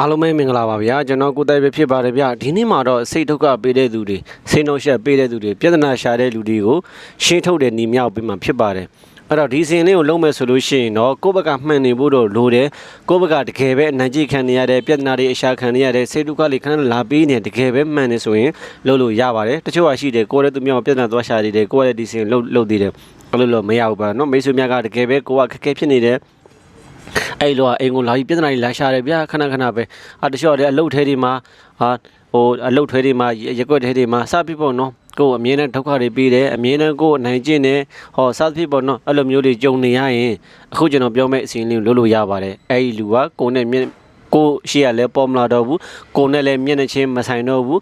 အားလုံးပဲမင်္ဂလာပါဗျာကျွန်တော်ကိုတိုင်ပဲဖြစ်ပါတယ်ဗျာဒီနေ့မှာတော့စိတ်ဒုက္ခပေးတဲ့သူတွေစိတ်နှောက်ယှက်ပေးတဲ့သူတွေပြဿနာရှာတဲ့လူတွေကိုရှင်းထုတ်တဲ့ညီမြောက်ပေးမှဖြစ်ပါတယ်အဲ့တော့ဒီစင်လေးကိုလုံးမယ်ဆိုလို့ရှိရင်တော့ကိုယ့်ဘက်ကမှန်နေဖို့တော့လိုတယ်ကိုယ့်ဘက်ကတကယ်ပဲအနိုင်ကျင့်ခံနေရတဲ့ပြဿနာတွေအရှာခံနေရတဲ့စိတ်ဒုက္ခတွေခဏလာပေးနေတကယ်ပဲမှန်နေဆိုရင်လုပ်လို့ရပါတယ်တချို့ကရှိတယ်ကိုယ်လည်းသူမြောက်ပြဿနာသွားရှာနေတယ်ကိုယ်လည်းဒီစင်လုံးလုံးသေးတယ်အဲ့လိုလို့မရဘူးပါเนาะမိတ်ဆွေများကတကယ်ပဲကိုကခက်ခဲဖြစ်နေတယ် အဲ့လိုကအိမ်ကိုလာပြီးပြဿနာတွေလာရှာတယ်ဗျာခဏခဏပဲအာတချို့ကအလုတ်ထဲတွေမှာဟာဟိုအလုတ်ထဲတွေမှာရက်ွက်ထဲတွေမှာစပြပေါ့နော်ကိုယ်အမြင်နဲ့ဒုက္ခတွေပြီးတယ်အမြင်နဲ့ကိုယ်အနိုင်ကျင့်တယ်ဟောစသဖြင့်ပေါ့နော်အဲ့လိုမျိုးတွေကြုံနေရရင်အခုကျွန်တော်ပြောမယ့်အစီအစဉ်လေးကိုလုပ်လို့ရပါတယ်အဲ့ဒီလူကကိုယ်နဲ့မျက်ကိုယ်ရှိရလဲပေါ်မလာတော့ဘူးကိုယ်နဲ့လည်းမျက်နှာချင်းမဆိုင်တော့ဘူး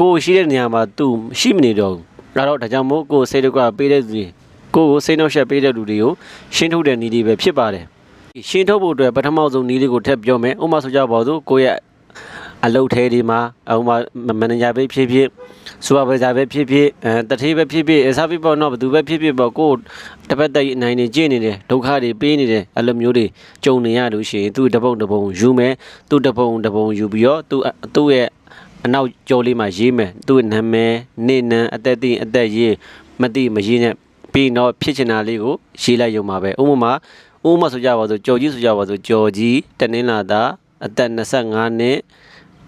ကိုယ်ရှိတဲ့နေရာမှာသူရှိမနေတော့ဘူးအဲ့တော့ဒါကြောင့်မို့ကိုယ်စိတ်ဒုက္ခပေးတဲ့သူတွေကိုယ်ကိုစိတ်နှောက်ယှက်ပေးတဲ့လူတွေကိုရှင်းထုတ်တဲ့နည်းတွေပဲဖြစ်ပါတယ် ရှင်းထုတ်ဖို့အတွက်ပထမဆုံးနည်းလေးကိုထပ်ပြောမယ်ဥပမာဆိုကြပါစို့ကိုယ့်ရဲ့အလုပ်ထဲဒီမှာဥပမာမန်နေဂျာပဲဖြစ်ဖြစ်စူပါဗိုင်ဇာပဲဖြစ်ဖြစ်အဲတထေးပဲဖြစ်ဖြစ်အစားဖြစ်ပေါ့နော်ဘယ်သူပဲဖြစ်ဖြစ်ပေါ့ကိုယ်တစ်ပတ်တည်းအနိုင်နေကျင့်နေတယ်ဒုက္ခတွေပေးနေတယ်အဲ့လိုမျိုးတွေကြုံနေရလို့ရှိရင်သူ့တပုံတပုံယူမယ်သူ့တပုံတပုံယူပြီးတော့သူ့သူ့ရဲ့အနောက်ကြောလေးမှာရေးမယ်သူ့နာမည်နေနံအသက်သိအသက်ရေးမသိမရေးနဲ့ပြီးတော့ဖြစ်ချင်တာလေးကိုရေးလိုက်ရုံပါပဲဥပမာဥပမာဆိုကြပါစို့ကြော်ကြီးဆိုကြပါစို့ကြော်ကြီးတနင်္လာသားအသက်25နှစ်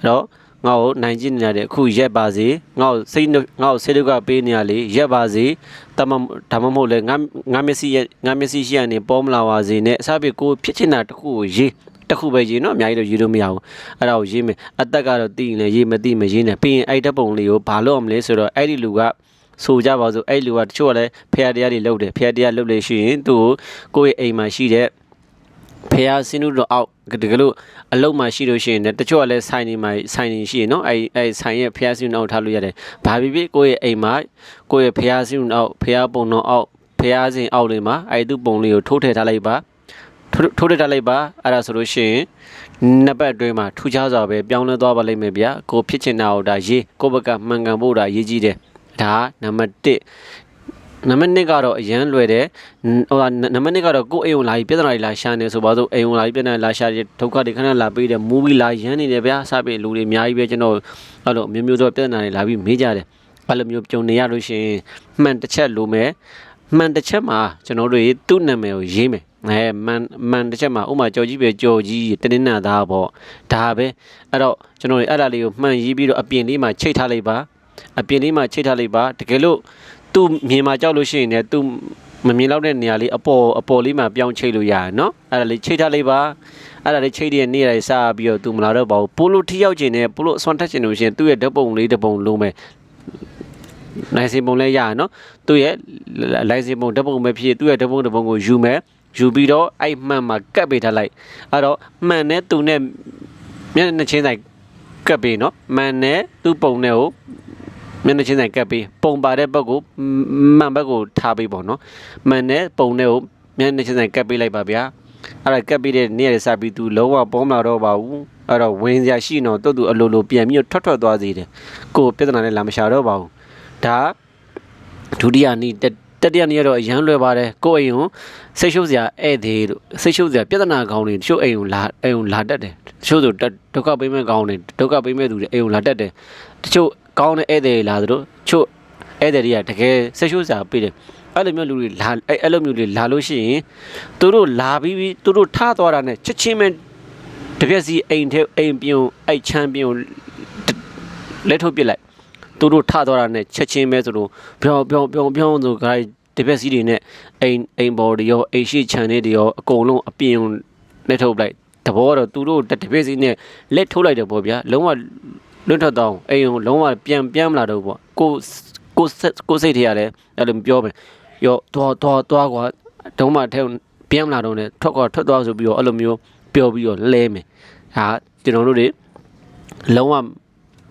အဲ့တော့ငါ့ကိုနိုင်ကျင်နေရတဲ့အခုရက်ပါစေငါ့ကိုစိတ်နှုတ်ငါ့ကိုစိတ်ဒုက္ခပေးနေရလေရက်ပါစေတမဒါမှမဟုတ်လေငါငါမျက်စိရဲ့ငါမျက်စိရှိရနေပေါ်မလာပါစေနဲ့အစားပြေကိုဖြစ်ချင်တာတစ်ခုကိုရေးတစ်ခုပဲရေးနော်အများကြီးတော့ရေးလို့မရဘူးအဲ့ဒါကိုရေးမယ်အသက်ကတော့တည်ရင်လည်းရေးမတည်မရေးနဲ့ပြီးရင်အဲ့ဓာတ်ပုံလေးကိုဘာလို့အောင်မလဲဆိုတော့အဲ့ဒီလူက ဆိုကြပါစို့အဲ့လူကတချို့ကလည်းဖရာတရားတွေလုပ်တယ်ဖရာတရားလုပ်လို့ရှိရင်သူ့ကိုကိုယ့်ရဲ့အိမ်မှာရှိတဲ့ဖះစင်းတို့တော့အောက်တကယ်လို့အလုံးမှရှိလို့ရှိရင်လည်းတချို့ကလည်းဆိုင်နေမှာဆိုင်နေရှိရင်နော်အဲအဲဆိုင်ရဲ့ဖះစင်းတို့အောက်ထားလို့ရတယ်ဘာဖြစ်ဖြစ်ကိုယ့်ရဲ့အိမ်မှာကိုယ့်ရဲ့ဖះစင်းတို့အောက်ဖះပုံတော့အောက်ဖះစင်းအောက်လေးမှာအဲသူ့ပုံလေးကိုထိုးထည့်ထားလိုက်ပါထိုးထိုးထည့်ထားလိုက်ပါအဲ့ဒါဆိုလို့ရှိရင်နှစ်ပတ်အတွင်းမှာထူးခြားစွာပဲပြောင်းလဲသွားပါလိမ့်မယ်ဗျာကိုဖြစ်ချင်တာကိုဒါရေးကိုယ့်ဘက်ကမှန်ကန်ဖို့ဒါရေးကြည့်တယ် ဒါနံပါတ်1နံပါတ်2ကတော့အရန်လွယ်တယ်ဟိုကနံပါတ်2ကတော့ကိုယ်အိမ်ဝင်လာပြီးပြဿနာတွေလာရှာနေဆိုပါစို့အိမ်ဝင်လာပြီးပြဿနာတွေလာရှာတဲ့ဒုက္ခတွေခဏလာပေးတယ်မူဗီလာရန်နေတယ်ဗျာစပည့်လူတွေအများကြီးပဲကျွန်တော်အဲ့လိုမျိုးမျိုးသောပြဿနာတွေလာပြီးမေးကြတယ်အဲ့လိုမျိုးကြုံနေရလို့ရှိရင်မှန်တစ်ချက်လိုမယ်မှန်တစ်ချက်မှာကျွန်တော်တို့သူ့နာမည်ကိုရေးမယ်အဲမှန်မှန်တစ်ချက်မှာဥမာကြော်ကြီးပဲကြော်ကြီးတင်းတင်းနာသားပေါ့ဒါပဲအဲ့တော့ကျွန်တော်တို့အဲ့ဒါလေးကိုမှန်ရေးပြီးတော့အပြင်လေးမှာချိတ်ထားလိုက်ပါ အပြင်လေးမှာချိတ်ထားလိုက်ပါတကယ်လို့သူမြင်မှာကြောက်လို့ရှိရင်လည်းသူမမြင်တော့တဲ့နေရာလေးအပေါ်အပေါ်လေးမှာပြောင်းချိတ်လို့ရတယ်နော်အဲ့ဒါလေးချိတ်ထားလိုက်ပါအဲ့ဒါလေးချိတ်တဲ့နေရာလေးစားပြီးတော့သူမလာတော့ပါဘူးပိုလို့ထိရောက်ခြင်းနဲ့ပိုလို့အစွမ်းထက်ခြင်းလို့ရှိရင်သူ့ရဲ့ဓာတ်ပုံလေးတစ်ပုံလုံးပဲနိုင်စင်ပုံလဲရရနော်သူ့ရဲ့လိုင်စင်ပုံဓာတ်ပုံပဲဖြစ်သူ့ရဲ့ဓာတ်ပုံတစ်ပုံကိုယူမယ်ယူပြီးတော့အဲ့မှန်မှာကတ်ပေးထားလိုက်အဲ့တော့မှန်နဲ့သူနဲ့မျက်နှာချင်းဆိုင်ကတ်ပေးနော်မှန်နဲ့သူ့ပုံနဲ့ကို မျက်နှာချင်းဆိုင်ကပ်ပြီးပုံပါတဲ့ဘက်ကိုမှန်ဘက်ကိုထားပြီးပေါ့နော်မှန်တဲ့ပုံနဲ့ကိုမျက်နှာချင်းဆိုင်ကပ်ပြီးလိုက်ပါဗျာအဲ့ဒါကပ်ပြီးတဲ့နေ့ရက်စပြီးသူလုံးဝပေါ်မလာတော့ပါဘူးအဲ့တော့ဝင်စရာရှိတော့တွတ်သူအလိုလိုပြန်ပြီးထွက်ထွက်သွားစေတယ်ကိုယ်ပြဿနာနဲ့လာမရှာတော့ပါဘူးဒါဒုတိယနေ့တတိယနေ့တော့အရန်လွယ်ပါတယ်ကိုယ့်အိမ်ကိုစိတ်ရှုပ်စရာဧည့်သည်တို့စိတ်ရှုပ်စရာပြဿနာကောင်းတွေတချို့အိမ်ကိုလာအိမ်ကိုလာတတ်တယ်တချို့ဆိုဒုက္ခပေးမဲ့ကောင်းတွေဒုက္ခပေးမဲ့သူတွေအိမ်ကိုလာတတ်တယ်တချို့ ကောင်းတဲ့ဧည့်သည်လာသလိုချို့ဧည့်သည်တွေကတကယ်စိတ်ရှုပ်စရာပေးတယ်အဲ့လိုမျိုးလူတွေလာအဲ့အဲ့လိုမျိုးတွေလာလို့ရှိရင်သူတို့လာပြီးပြီးသူတို့ထားသွားတာနဲ့ချက်ချင်းပဲတပြက်စီအိမ်ထဲအိမ်ပြုံအဲ့ချမ်းပြုံလက်ထုတ်ပစ်လိုက်သူတို့ထသွားတာနဲ့ချက်ချင်းပဲဆိုတော့ပြောင်းပြောင်းပြောင်းပြောင်းဆိုကြိုင်တပက်စီးတွေနဲ့အိမ်အိမ်ဘော်တွေရောအိမ်ရှိချန်တွေရောအကုန်လုံးအပြင်နဲ့ထုတ်လိုက်တဘောတော့သူတို့တပက်စီးနဲ့လက်ထုတ်လိုက်တယ်ပေါ့ဗျာလုံးဝ လွတ်ထွက်တော့အိမ်ကိုလုံးဝပြန်ပြန်မလာတော့ပေါ့ကိုကိုကိုစိတ်ထရတယ်အဲ့လိုပြောမယ်ရောသွားသွားသွားကွာတုံးမထဲပြန်မလာတော့နဲ့ထွက်ကွာထွက်သွားဆိုပြီးတော့အဲ့လိုမျိုးပြောပြီးတော့လဲမယ်ဒါကျွန်တော်တို့တွေလုံးဝ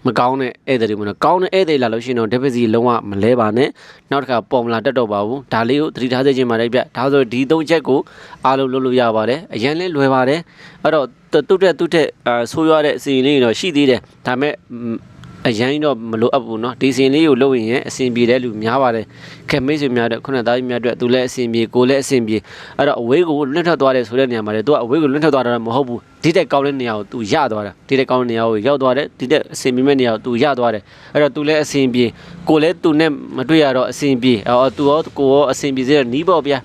မကောင်းတဲ့ဧည့်သည်တွေမလို့ကောင်းတဲ့ဧည့်သည်လာလို့ရှိရင်တော့ deposit လုံးဝမလဲပါနဲ့နောက်တစ်ခါပေါ်မလာတက်တော့ပါဘူးဒါလေးကိုသတိထားစေချင်ပါတယ်ဗျဒါဆိုဒီသုံးချက်ကိုအားလုံးလုပ်လို့ရပါတယ်အရင်လဲလွယ်ပါတယ်အဲ့တော့တုတ်တက်တုတ်တက်အာဆိုးရွားတဲ့အစီအစဉ်လေးတွေတော့ရှိသေးတယ်ဒါပေမဲ့ အရင်တော့မလိုအပ်ဘူးเนาะဒီစင်လေးကိုလုပ်ရင်အဆင်ပြေတဲ့လူများပါတယ်ခင်မိတ်ဆွေများတဲ့ခုနသားကြီးများအတွက်သူလည်းအဆင်ပြေကိုလည်းအဆင်ပြေအဲ့တော့အဝေးကိုလွတ်ထွက်သွားတယ်ဆိုတဲ့နေရာမှာလေသူကအဝေးကိုလွတ်ထွက်သွားတာမဟုတ်ဘူးဒီတက်ကောင်းတဲ့နေရာကိုသူရသွားတာဒီတက်ကောင်းတဲ့နေရာကိုရောက်သွားတယ်ဒီတက်အဆင်ပြေမဲ့နေရာကိုသူရသွားတယ်အဲ့တော့သူလည်းအဆင်ပြေကိုလည်းသူနဲ့မတွေ့ရတော့အဆင်ပြေအော်သူရောကိုရောအဆင်ပြေစေတဲ့နီးပေါ့ဗျာ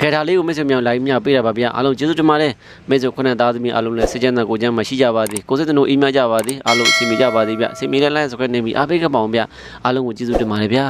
ခေတာလေးကိုမိတ်ဆွေများလိုက်မြပေးတာပါဗျာအားလုံးကျေးဇူးတင်ပါတယ်မိတ်ဆွေခုနှစ်သားသမီးအားလုံးလည်းစိတ်ချမ်းသာကိုယ်ချမ်းသာရှိကြပါစေကိုယ်စိတ်တနိုးအိမ်မကြပါစေအားလုံးအစီအမီကြပါစေဗျာအစီအမီလည်းလိုက်ဆိုခဲ့နေပြီအားပေးကြပါအောင်ဗျာအားလုံးကိုကျေးဇူးတင်ပါတယ်ဗျာ